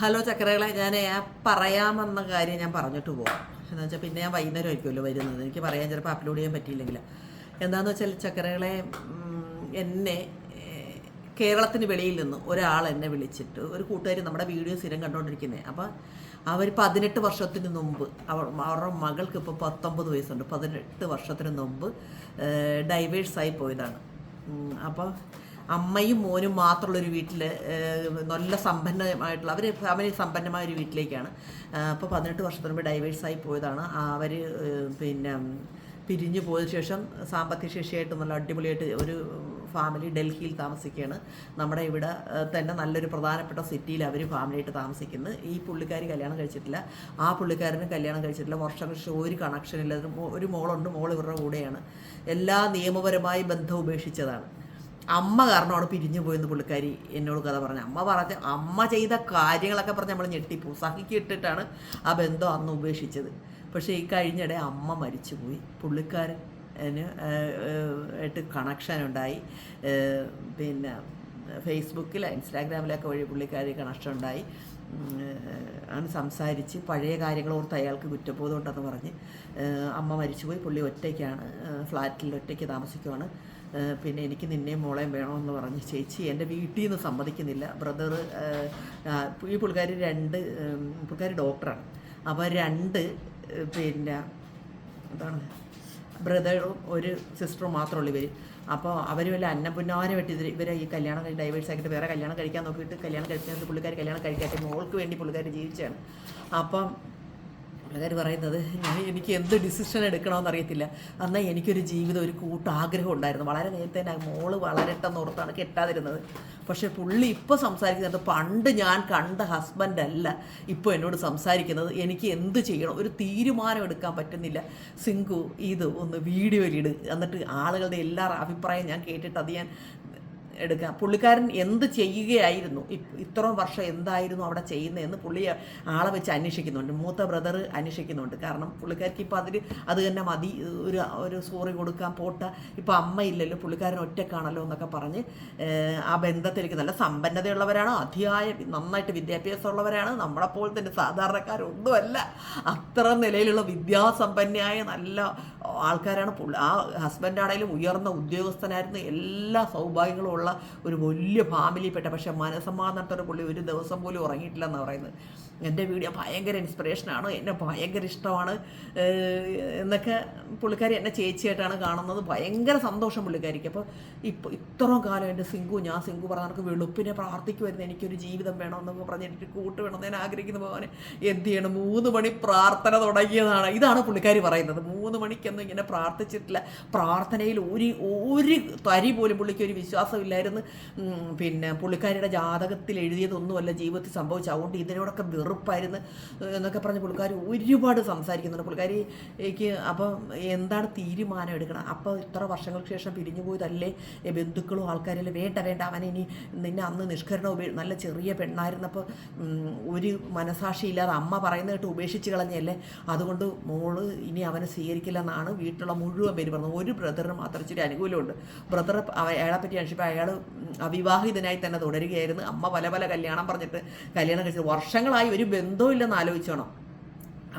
Hello ചക്കരകളെ ഞാൻ പറയാമെന്ന കാര്യം ഞാൻ പറഞ്ഞിട്ട് പോവാം. എന്ന് വെച്ചാൽ പിന്നെ ഞാൻ വൈകുന്നേരം ആയിരിക്കുമല്ലോ വരുന്നത്. എനിക്ക് പറയാൻ ചിലപ്പോൾ അപ്ലോഡ് ചെയ്യാൻ പറ്റിയില്ലെങ്കിൽ എന്താണെന്ന് വെച്ചാൽ ചക്കരകളെ എന്നെ കേരളത്തിന് വെളിയിൽ നിന്ന് ഒരാൾ എന്നെ വിളിച്ചിട്ട് ഒരു കൂട്ടുകാരി നമ്മുടെ വീഡിയോ സ്ഥിരം കണ്ടുകൊണ്ടിരിക്കുന്നത് അപ്പോൾ അവർ പതിനെട്ട് വർഷത്തിന് മുമ്പ് അവർ അവരുടെ മകൾക്ക് ഇപ്പോൾ പത്തൊമ്പത് വയസ്സുണ്ട്. പതിനെട്ട് വർഷത്തിന് മുമ്പ് ഡൈവേഴ്സായി പോയതാണ്. അപ്പോൾ അമ്മയും മോനും മാത്രമുള്ള ഒരു വീട്ടിൽ നല്ല സമ്പന്നമായിട്ടുള്ള അവർ ഫാമിലി സമ്പന്നമായ ഒരു വീട്ടിലേക്കാണ് അപ്പോൾ പതിനെട്ട് വർഷത്തിന് മുമ്പ് ഡൈവേഴ്സായി പോയതാണ്. അവർ പിന്നെ പിരിഞ്ഞു പോയ ശേഷം സാമ്പത്തിക ശേഷിയായിട്ട് നല്ല അടിപൊളിയായിട്ട് ഒരു ഫാമിലി ഡൽഹിയിൽ താമസിക്കുകയാണ്. നമ്മുടെ ഇവിടെ തന്നെ നല്ലൊരു പ്രധാനപ്പെട്ട സിറ്റിയിൽ അവർ ഫാമിലിയായിട്ട് താമസിക്കുന്നു. ഈ പുള്ളിക്കാരി കല്യാണം കഴിച്ചിട്ടില്ല. ആ പുള്ളിക്കാരന് കല്യാണം കഴിച്ചിട്ടില്ല. വർഷം ഒരു കണക്ഷൻ ഇല്ല ഒരു മോളുണ്ട്. മോൾ ഇവരുടെ കൂടെയാണ്. എല്ലാ നിയമപരമായി ബന്ധം ഉപേക്ഷിച്ചതാണ്. അമ്മ കാരണമാണ് പിരിഞ്ഞു പോയെന്ന് പുള്ളിക്കാരി എന്നോട് കഥ പറഞ്ഞു. അമ്മ പറഞ്ഞ അമ്മ ചെയ്ത കാര്യങ്ങളൊക്കെ പറഞ്ഞ് നമ്മൾ ഞെട്ടിപ്പോ. സഹിക്ക് ഇട്ടിട്ടാണ് ആ ബന്ധം അന്ന് ഉപേക്ഷിച്ചത്. പക്ഷേ ഈ കഴിഞ്ഞിടെ അമ്മ മരിച്ചുപോയി. പുള്ളിക്കാരൻ ആയിട്ട് കണക്ഷൻ ഉണ്ടായി. പിന്നെ ഫേസ്ബുക്കിൽ ഇൻസ്റ്റാഗ്രാമിലൊക്കെ വഴി പുള്ളിക്കാരി കണക്ഷൻ ഉണ്ടായി. ആണ് സംസാരിച്ച് പഴയ കാര്യങ്ങൾ ഓർത്ത് അയാൾക്ക് കുറ്റബോധമുണ്ടെന്ന് പറഞ്ഞ് അമ്മ മരിച്ചുപോയി പുള്ളി ഒറ്റയ്ക്കാണ് ഫ്ലാറ്റിൽ ഒറ്റയ്ക്ക് താമസിക്കുവാണ്. പിന്നെ എനിക്ക് നിന്നെയും മോളെയും വേണമെന്ന് പറഞ്ഞ് ചേച്ചി എന്റെ വീട്ടിൽ നിന്ന് സമ്മതിക്കുന്നില്ല. ബ്രദർ ഈ പുള്ളിക്കാരി രണ്ട് പുള്ളിക്കാർ ഡോക്ടറാണ്. അപ്പോൾ രണ്ട് പിന്നെ എന്താണ് ബ്രദറും ഒരു സിസ്റ്ററും മാത്രമേ ഉള്ളൂ ഇവർ അപ്പോൾ അവർ വല്ല അന്നപുന്നാനെ വെട്ടി ഇവർ ഇവരെ ഈ കല്യാണം കഴിഞ്ഞ് ഡൈവേഴ്സ് ആക്കിയിട്ട് വേറെ കല്യാണം കഴിക്കാൻ നോക്കിയിട്ട് കല്യാണം കഴിക്കുന്നത് പുള്ളിക്കാർ കല്യാണം കഴിക്കാത്ത മോൾക്ക് വേണ്ടി പുള്ളിക്കാർ ജീവിച്ചാണ് അപ്പം പുള്ളിക്കാർ പറയുന്നത് ഞാൻ എനിക്ക് എന്ത് ഡിസിഷൻ എടുക്കണമെന്ന് അറിയത്തില്ല. അന്ന് എനിക്കൊരു ജീവിതം ഒരു കൂട്ടാഗ്രഹം ഉണ്ടായിരുന്നു. വളരെ നേരത്തെ തന്നെ മോൾ വളരട്ടെന്ന് ഓർത്താണ് കെട്ടാതിരുന്നത്. പക്ഷേ പുള്ളി ഇപ്പോൾ സംസാരിക്കുന്നത് പണ്ട് ഞാൻ കണ്ട ഹസ്ബൻഡ് അല്ല. ഇപ്പോൾ എന്നോട് സംസാരിക്കുന്നത് എനിക്ക് എന്ത് ചെയ്യണം? ഒരു തീരുമാനം എടുക്കാൻ പറ്റുന്നില്ല. സിങ്കു ഇത് ഒന്ന് വീഡിയോയിലിട് എന്നിട്ട് ആളുകളുടെ എല്ലാ അഭിപ്രായം ഞാൻ കേട്ടിട്ട് അത് ഞാൻ എടുക്കാം. പുള്ളിക്കാരൻ എന്ത് ചെയ്യുകയായിരുന്നു? ഇത്ര വർഷം എന്തായിരുന്നു അവിടെ ചെയ്യുന്നതെന്ന് പുള്ളി ആളെ വെച്ച് അന്വേഷിക്കുന്നുണ്ട്. മൂത്ത ബ്രദർ അന്വേഷിക്കുന്നുണ്ട്. കാരണം പുള്ളിക്കാർക്ക് ഇപ്പോൾ അതിൽ അത് തന്നെ മതി. ഒരു ഒരു സോറി കൊടുക്കാൻ പോട്ട. ഇപ്പോൾ അമ്മയില്ലല്ലോ പുള്ളിക്കാരൻ ഒറ്റക്കാണല്ലോ എന്നൊക്കെ പറഞ്ഞ് ആ ബന്ധത്തിലേക്ക് നല്ല സമ്പന്നതയുള്ളവരാണ് അധിയായ നന്നായിട്ട് വിദ്യാഭ്യാസമുള്ളവരാണ്. നമ്മളെപ്പോലെ തന്നെ സാധാരണക്കാരൊന്നുമല്ല. അത്ര നിലയിലുള്ള വിദ്യാസമ്പന്നയായ നല്ല ആൾക്കാരാണ് ആ ആ ഹസ്ബൻഡാണെങ്കിലും ഉയർന്ന ഉദ്യോഗസ്ഥനായിരുന്നു എല്ലാ സൗഭാഗ്യങ്ങളും ഉള്ള ഒരു വലിയ ഫാമിലിയിൽപ്പെട്ട പക്ഷേ മനസമാധാനത്തോടെ പുള്ളി ഒരു ദിവസം പോലും ഉറങ്ങിയിട്ടില്ല എന്നാണ് പറയുന്നത്. എന്റെ വീഡിയോ ഭയങ്കര ഇൻസ്പിറേഷനാണ് എന്നെ ഭയങ്കര ഇഷ്ടമാണ് എന്നൊക്കെ പുള്ളിക്കാരി എന്നെ ചേച്ചിയായിട്ടാണ് കാണുന്നത്. ഭയങ്കര സന്തോഷം പുള്ളിക്കാരിക്ക്. അപ്പോൾ ഇപ്പോൾ ഇത്രയും കാലം എന്റെ സിങ്കു ഞാൻ സിങ്കു പറഞ്ഞ കണക്ക് വെളുപ്പിനെ പ്രാർത്ഥിക്കുമായിരുന്നു എനിക്കൊരു ജീവിതം വേണമെന്നൊക്കെ പറഞ്ഞ് എനിക്ക് കൂട്ട് വേണമെന്ന് ഞാൻ ആഗ്രഹിക്കുന്ന പോകാൻ എന്ത് ചെയ്യണം? മൂന്ന് മണി പ്രാർത്ഥന തുടങ്ങിയതാണ്. ഇതാണ് പുള്ളിക്കാരി പറയുന്നത്. മൂന്ന് മണിക്കൊന്നും ഇങ്ങനെ പ്രാർത്ഥിച്ചിട്ടില്ല. പ്രാർത്ഥനയിൽ ഒരു ഒരു തരി പോലും പുള്ളിക്ക് ഒരു വിശ്വാസമില്ലായിരുന്നു. ഉം, പിന്നെ പുള്ളിക്കാരിയുടെ ജാതകത്തിൽ എഴുതിയതൊന്നുമല്ല ജീവിതത്തിൽ സംഭവിച്ച അതുകൊണ്ട് ഇതിനോടൊക്കെ വെറുപ്പായിരുന്നു എന്നൊക്കെ പറഞ്ഞ് പുള്ളിക്കാരി ഒരുപാട് സംസാരിക്കുന്നുണ്ട്. പുള്ളിക്കാരിക്ക് അപ്പം എന്താണ് തീരുമാനം എടുക്കണം? അപ്പോൾ ഇത്ര വർഷങ്ങൾക്ക് ശേഷം പിരിഞ്ഞു പോയതല്ലേ? ബന്ധുക്കളും ആൾക്കാരെല്ലാം വേണ്ട വേണ്ട. അവനെ ഇനി നിന്നെ അന്ന് നിഷ്കരണം ഉപേ നല്ല ചെറിയ പെണ്ണായിരുന്നപ്പോൾ ഒരു മനസാക്ഷിയില്ലാതെ അമ്മ പറയുന്നത് കേട്ട് ഉപേക്ഷിച്ച് കളഞ്ഞല്ലേ അതുകൊണ്ട് മോൾ ഇനി അവനെ സ്വീകരിക്കില്ലെന്നാണ് വീട്ടിലുള്ള മുഴുവൻ പേര് പറഞ്ഞത്. ഒരു ബ്രദറിന് മാത്രം ഇച്ചിരി അനുകൂലമുണ്ട്. ബ്രദർ അയാളെ പറ്റി അന്വേഷിച്ചപ്പോൾ അയാൾ അവിവാഹിതനായി തന്നെ തുടരുകയായിരുന്നു. അമ്മ പല പല കല്യാണം പറഞ്ഞിട്ട് കല്യാണം കഴിച്ചത് വർഷങ്ങളായി ഒരു ബന്ധവുമില്ലെന്ന് ആലോചിച്ചോണം.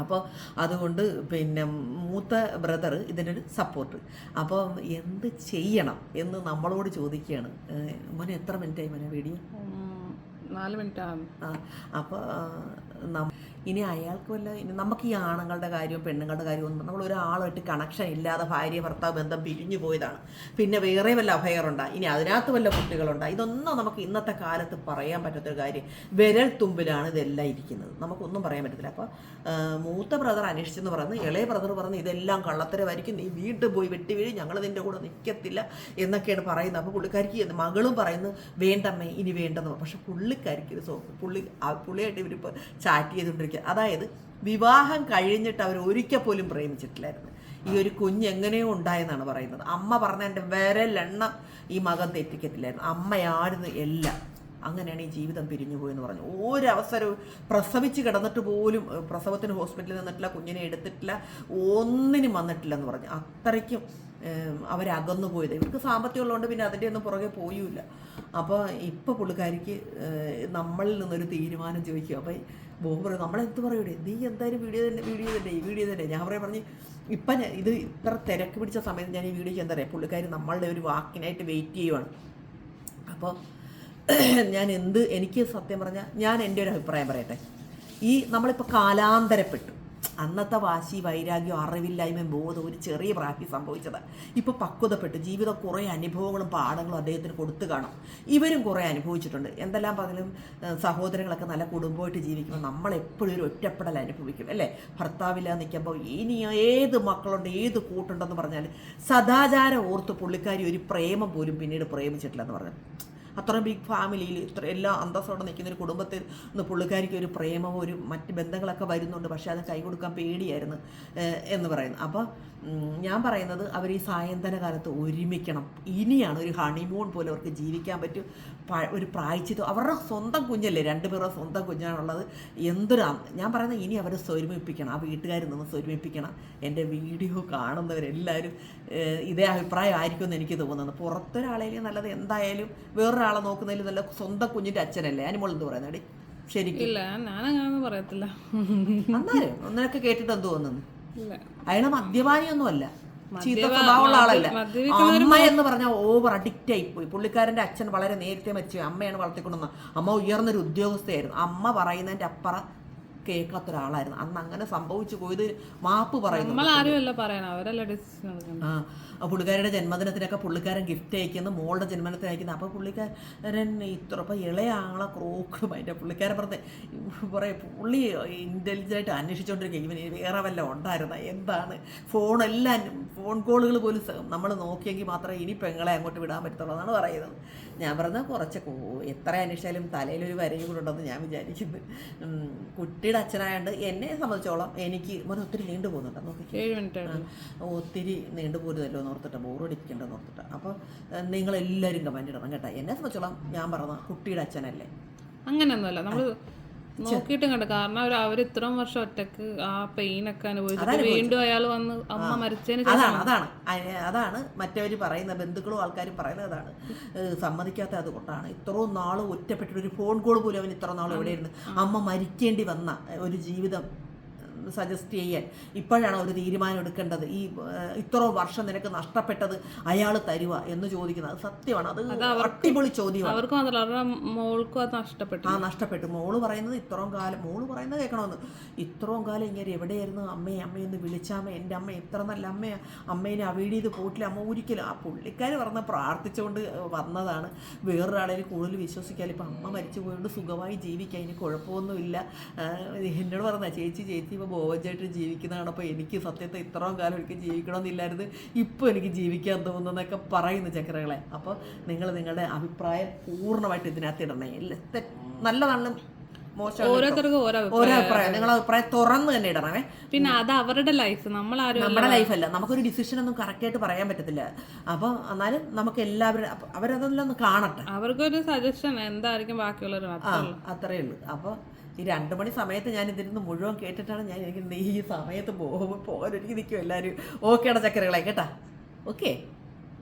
അപ്പോൾ അതുകൊണ്ട് പിന്നെ മൂത്ത ബ്രദർ ഇതിനൊരു സപ്പോർട്ട് അപ്പോൾ എന്ത് ചെയ്യണം എന്ന് നമ്മളോട് ചോദിക്കുകയാണ്. മോനെ എത്ര മിനിറ്റായി മോനെ വീഡിയോ? നാല് മിനിറ്റ് ആ അപ്പോൾ ഇനി അയാൾക്ക് വല്ല ഇനി നമുക്ക് ഈ ആണുങ്ങളുടെ കാര്യവും പെണ്ണുങ്ങളുടെ കാര്യവും ഒന്നും നമ്മൾ ഒരാളുമായിട്ട് കണക്ഷൻ ഇല്ലാതെ ഭാര്യ ഭർത്താവ് ബന്ധം പിരിഞ്ഞു പോയതാണ്. പിന്നെ വേറെ വല്ല അഭയറുണ്ടാ ഇനി അതിനകത്ത് വല്ല കുട്ടികളുണ്ടാ? ഇതൊന്നും നമുക്ക് ഇന്നത്തെ കാലത്ത് പറയാൻ പറ്റാത്തൊരു കാര്യം. വിരൽ തുമ്പിലാണ് ഇതെല്ലാം ഇരിക്കുന്നത്. നമുക്കൊന്നും പറയാൻ പറ്റത്തില്ല. അപ്പോൾ മൂത്ത ബ്രദർ അന്വേഷിച്ചെന്ന് പറയുന്നത് ഇളയ ബ്രദർ പറഞ്ഞ് ഇതെല്ലാം കള്ളത്തരമായിരിക്കും. നീ വീട്ടിൽ പോയി വെട്ടി വീഴും. ഞങ്ങൾ നിന്റെ കൂടെ നിൽക്കത്തില്ല എന്നൊക്കെയാണ് പറയുന്നത്. അപ്പോൾ പുള്ളിക്കാരിക്ക് മകളും പറയുന്നു വേണ്ടമ്മേ ഇനി വേണ്ടെന്ന്. പക്ഷെ പുള്ളിക്കാരിക്ക് ഇത് പുള്ളി പുള്ളിയായിട്ട് ഇവരിപ്പോൾ ചാറ്റ് ചെയ്തുകൊണ്ടിരിക്കുക അതായത് വിവാഹം കഴിഞ്ഞിട്ട് അവർ ഒരിക്കൽ പോലും പ്രേമിച്ചിട്ടില്ലായിരുന്നു. ഈ ഒരു കുഞ്ഞ് എങ്ങനെയോ ഉണ്ടായെന്നാണ് പറയുന്നത്. അമ്മ പറഞ്ഞ എന്റെ വിരലെണ്ണം ഈ മകൻ തെറ്റിക്കത്തില്ലായിരുന്നു. അമ്മയായിരുന്നു എല്ലാം. അങ്ങനെയാണ് ഈ ജീവിതം പിരിഞ്ഞു പോയെന്ന് പറഞ്ഞു. ഒരവസരവും പ്രസവിച്ച് കിടന്നിട്ട് പോലും പ്രസവത്തിന് ഹോസ്പിറ്റലിൽ നിന്നിട്ടില്ല കുഞ്ഞിനെ എടുത്തിട്ടില്ല ഒന്നിനും വന്നിട്ടില്ല എന്ന് പറഞ്ഞു. അത്രയ്ക്കും അവരകന്നു പോയത്. ഇവർക്ക് സാമ്പത്തികം ഉള്ളതുകൊണ്ട് പിന്നെ അതിന്റെ ഒന്നും പുറകെ പോയില്ല. അപ്പോൾ ഇപ്പോൾ പുള്ളിക്കാരിക്ക് നമ്മളിൽ നിന്നൊരു തീരുമാനം ചോദിക്കും. അപ്പോൾ ബോബ് പറയും നമ്മളെന്ത് പറയൂടെ? നീ എന്തായാലും വീഡിയോ തന്നെ വീഡിയോ തന്നെ ഈ വീഡിയോ തന്നെ. ഞാൻ പറയാൻ പറഞ്ഞു ഇപ്പം ഞാൻ ഇത് ഇത്ര തിരക്ക് പിടിച്ച സമയത്ത് ഞാൻ ഈ വീഡിയോ ചെയ്യാൻ പറയുക പുള്ളിക്കാരി നമ്മളുടെ ഒരു വാക്കിനായിട്ട് വെയിറ്റ് ചെയ്യുവാണ്. അപ്പോൾ ഞാൻ എന്ത് എനിക്ക് സത്യം പറഞ്ഞാൽ ഞാൻ എന്റെ ഒരു അഭിപ്രായം പറയട്ടെ. ഈ നമ്മളിപ്പോൾ കാലാന്തരപ്പെട്ടു. അന്നത്തെ വാശി വൈരാഗ്യം അറിവില്ലായ്മയും ബോധം ഒരു ചെറിയ പ്രാപ്തി സംഭവിച്ചത്. ഇപ്പോൾ പക്വതപ്പെട്ടു. ജീവിതം കുറേ അനുഭവങ്ങളും പാഠങ്ങളും അദ്ദേഹത്തിന് കൊടുത്തു കാണും. ഇവരും കുറേ അനുഭവിച്ചിട്ടുണ്ട്. എന്തെല്ലാം ഏഹ്, സഹോദരങ്ങളൊക്കെ നല്ല കുടുംബമായിട്ട് ജീവിക്കുമ്പോൾ നമ്മളെപ്പോഴും ഒരു ഒറ്റപ്പെടൽ അനുഭവിക്കും അല്ലേ? ഭർത്താവില്ലാതെ നിൽക്കുമ്പോൾ ഇനി ഏത് മക്കളുണ്ട് ഏത് കൂട്ടുണ്ടെന്ന് പറഞ്ഞാൽ സദാചാരം ഓർത്ത് പുള്ളിക്കാരി ഒരു പ്രേമം പോലും പിന്നീട് പ്രേമിച്ചിട്ടില്ലെന്ന് പറഞ്ഞു. അത്ര ബിഗ് ഫാമിലിയിൽ ഇത്ര എല്ലാ അന്തസ്സോടെ നിൽക്കുന്ന ഒരു കുടുംബത്തിൽ നിന്ന് പുള്ളിക്കാരിക്ക് ഒരു പ്രേമവും ഒരു മറ്റ് ബന്ധങ്ങളൊക്കെ വരുന്നുണ്ട്. പക്ഷേ അത് കൈ കൊടുക്കാൻ പേടിയായിരുന്നു എന്ന് പറയുന്നു. അപ്പോൾ ഞാൻ പറയുന്നത് അവർ ഈ സായന്തന കാലത്ത് ഒരുമിക്കണം. ഇനിയാണ് ഒരു ഹണിമൂൺ പോലെ അവർക്ക് ജീവിക്കാൻ പറ്റും. ഒരു പ്രായച്ചിത്തം. അവരുടെ സ്വന്തം കുഞ്ഞല്ലേ? രണ്ടുപേരുടെ സ്വന്തം കുഞ്ഞാണുള്ളത്. എന്തൊരു ഞാൻ പറയുന്നത് ഇനി അവരെ സ്വരുമിപ്പിക്കണം ആ വീട്ടുകാരിൽ നിന്ന് സ്വരുമിപ്പിക്കണം എന്റെ വീഡിയോ കാണുന്നവരെല്ലാവരും ഇതേ അഭിപ്രായം ആയിരിക്കുമെന്ന് എനിക്ക് തോന്നുന്നത് പുറത്തൊരാളെങ്കിലും നല്ലത് എന്തായാലും വേറൊരാളെ നോക്കുന്നതിൽ നല്ല സ്വന്തം കുഞ്ഞിന്റെ അച്ഛനല്ലേ? അനിമോൾ എന്ന് പറയുന്നത് ശരിക്കും. ഇല്ല ഞാനങ്ങനൊന്നും പറയത്തില്ല. അന്നേരം? ഒന്നിനൊക്കെ കേട്ടിട്ട് എന്ത് തോന്നുന്നു? അയാൾ മദ്യപാനിയൊന്നും അല്ല ചീത്ത സ്വഭാവമുള്ള ആളല്ല. അമ്മ എന്ന് പറഞ്ഞാൽ ഓവർ അഡിക്റ്റ് ആയി പോയി പുള്ളിക്കാരന്റെ അച്ഛൻ വളരെ നേരത്തെ മരിച്ചു. അമ്മയാണ് വളർത്തിക്കൊണ്ടുവന്ന അമ്മ ഉയർന്നൊരു ഉദ്യോഗസ്ഥയായിരുന്നു. അമ്മ പറയുന്നതിന്റെ അപ്പുറം കേൾക്കാത്ത ഒരാളായിരുന്നു അന്ന് അങ്ങനെ സംഭവിച്ചു പോയത് മാപ്പ് പറയുന്നു. ആ പുള്ളിക്കാരുടെ ജന്മദിനത്തിനൊക്കെ പുള്ളിക്കാരൻ ഗിഫ്റ്റ് അയക്കുന്നു മോളുടെ ജന്മദിനത്തിന് അയക്കുന്നത് അപ്പോൾ പുള്ളിക്കാരൻ ഇത്ര അപ്പോൾ ഇളയ ആളെ ക്രോക്കും അതിന്റെ പുള്ളിക്കാരൻ പറഞ്ഞ പറയും പുള്ളി ഇന്റലിജന്റ് ആയിട്ട് അന്വേഷിച്ചുകൊണ്ടിരിക്കുക ഇവന് വേറെ വല്ല ഉണ്ടായിരുന്ന? എന്താണ്? ഫോണെല്ലാം ഫോൺ കോളുകൾ പോലും നമ്മൾ നോക്കിയെങ്കിൽ മാത്രമേ ഇനി പെങ്ങളെ അങ്ങോട്ട് വിടാൻ പറ്റത്തുള്ളൂ എന്നാണ് പറയുന്നത്. ഞാൻ പറഞ്ഞാൽ കുറച്ച് എത്ര അന്വേഷിച്ചാലും തലയിലൊരു വരയും കൂടെ ഉണ്ടെന്ന് ഞാൻ വിചാരിക്കുന്നു. ഉം, കുട്ടിയുടെ അച്ഛനായതുകൊണ്ട് എന്നെ സംബന്ധിച്ചോളം എനിക്ക് മോനെ ഒത്തിരി നീണ്ടു പോകുന്നുണ്ട്. നോക്കി. ഒത്തിരി നീണ്ടു പോരുതല്ലോ എന്ന് ഓർത്തിട്ട് ബോറടിപ്പിക്കേണ്ടെന്ന് ഓർത്തിട്ട് അപ്പോൾ നിങ്ങളെല്ലാവരും കമന്റ് ഇടണം കേട്ടോ. എന്നെ സംബന്ധിച്ചോളം ഞാൻ പറഞ്ഞ കുട്ടിയുടെ അച്ഛനല്ലേ? അങ്ങനെയൊന്നുമല്ല. നമ്മൾ നോക്കിയിട്ടും കണ്ടു. കാരണം അവർ അവർ ഇത്രയും വർഷം ഒറ്റയ്ക്ക് ആ പെയിൻ ഒക്കെ അനുഭവിച്ചു വീണ്ടും അയാൾ വന്ന് അമ്മ മരിച്ചതിന് അതാണ് അതാണ്. അതാണ് മറ്റവർ പറയുന്ന ബന്ധുക്കളും ആൾക്കാരും പറയുന്നത് അതാണ്. സമ്മതിക്കാത്ത അതുകൊണ്ടാണ് ഇത്രയും നാൾ ഒറ്റപ്പെട്ടിട്ട് ഒരു ഫോൺ കോൾ പോലും അവൻ ഇത്ര നാൾ എവിടെയിരുന്നു അമ്മ മരിക്കേണ്ടി വന്ന ഒരു ജീവിതം സജസ്റ്റ് ചെയ്യാൻ. ഇപ്പോഴാണ് ഒരു തീരുമാനം എടുക്കേണ്ടത്. ഈ ഇത്ര വർഷം നിനക്ക് നഷ്ടപ്പെട്ടത് അയാൾ തരുക എന്ന് ചോദിക്കുന്നത്. അത് സത്യമാണ്. അത് അടിപൊളി ചോദ്യമാണ്. അവർക്ക് മാത്രമല്ല അവരുടെ മോൾക്കും അത് നഷ്ടപ്പെട്ടു. ആ നഷ്ടപ്പെട്ടു. മോൾ പറയുന്നത് ഇത്രയും കാലം മോൾ പറയുന്നത് കേൾക്കണമെന്ന്. ഇത്രയും കാലം ഇങ്ങനെ എവിടെയായിരുന്നു അമ്മയെ? അമ്മയെന്ന് വിളിച്ചാമേ? എന്റെ അമ്മ ഇത്ര നല്ല അമ്മയെ. അമ്മേനെ അവീഡ് ചെയ്ത് പോയിട്ടില്ല. അമ്മ ഒരിക്കലും. ആ പുള്ളിക്കാർ പറഞ്ഞ പ്രാർത്ഥിച്ചുകൊണ്ട് വന്നതാണ്. വേറൊരാളെ കൂടുതൽ വിശ്വസിക്കാതെ ഇപ്പം അമ്മ മരിച്ചു പോയതുകൊണ്ട് സുഖമായി ജീവിക്കാൻ. ഇനി കുഴപ്പമൊന്നുമില്ല. എന്നോട് പറഞ്ഞ ചേച്ചി ചേച്ചി ഇപ്പോൾ ബോവജായിട്ട് ജീവിക്കുന്നതാണ്. അപ്പോൾ എനിക്ക് സത്യത്തെ ഇത്രയും കാലം എനിക്ക് ജീവിക്കണമെന്നില്ലായിരുന്നു. ഇപ്പോൾ എനിക്ക് ജീവിക്കാൻ തോന്നുന്നതൊക്കെ പറയുന്നു ചക്രകളെ അപ്പോൾ നിങ്ങൾ നിങ്ങളുടെ അഭിപ്രായം പൂർണമായിട്ട് ഇതിനകത്ത് ഇടണേ. നല്ലതാണ് ഓരോരുത്തർക്കും ഓരോ അഭിപ്രായം. നിങ്ങളെ അഭിപ്രായം തുറന്ന് തന്നെ ഇടണമേ പിന്നെ അത് അവരുടെ ലൈഫ് നമ്മളാരും നമ്മുടെ ലൈഫല്ല നമുക്കൊരു ഡിസിഷൻ ഒന്നും കറക്റ്റ് ആയിട്ട് പറയാൻ പറ്റത്തില്ല. അപ്പൊ എന്നാലും നമുക്ക് എല്ലാവരും അപ്പൊ അവരതെല്ലാം ഒന്ന് കാണട്ടെ. അവർക്കൊരു സജഷൻ എന്തായിരിക്കും ബാക്കിയുള്ളവർ അത്രേ ഉള്ളൂ. അപ്പോൾ ഈ രണ്ട് മണി സമയത്ത് ഞാൻ ഇതിരുന്ന് മുഴുവൻ കേട്ടിട്ടാണ് ഞാൻ എനിക്ക് ഈ സമയത്ത് പോകുമ്പോൾ പോകാൻ ഒരുക്കി നിൽക്കും എല്ലാവരും. ഓക്കേടാ ചക്കരകളെ കേട്ടാ? ഓക്കെ.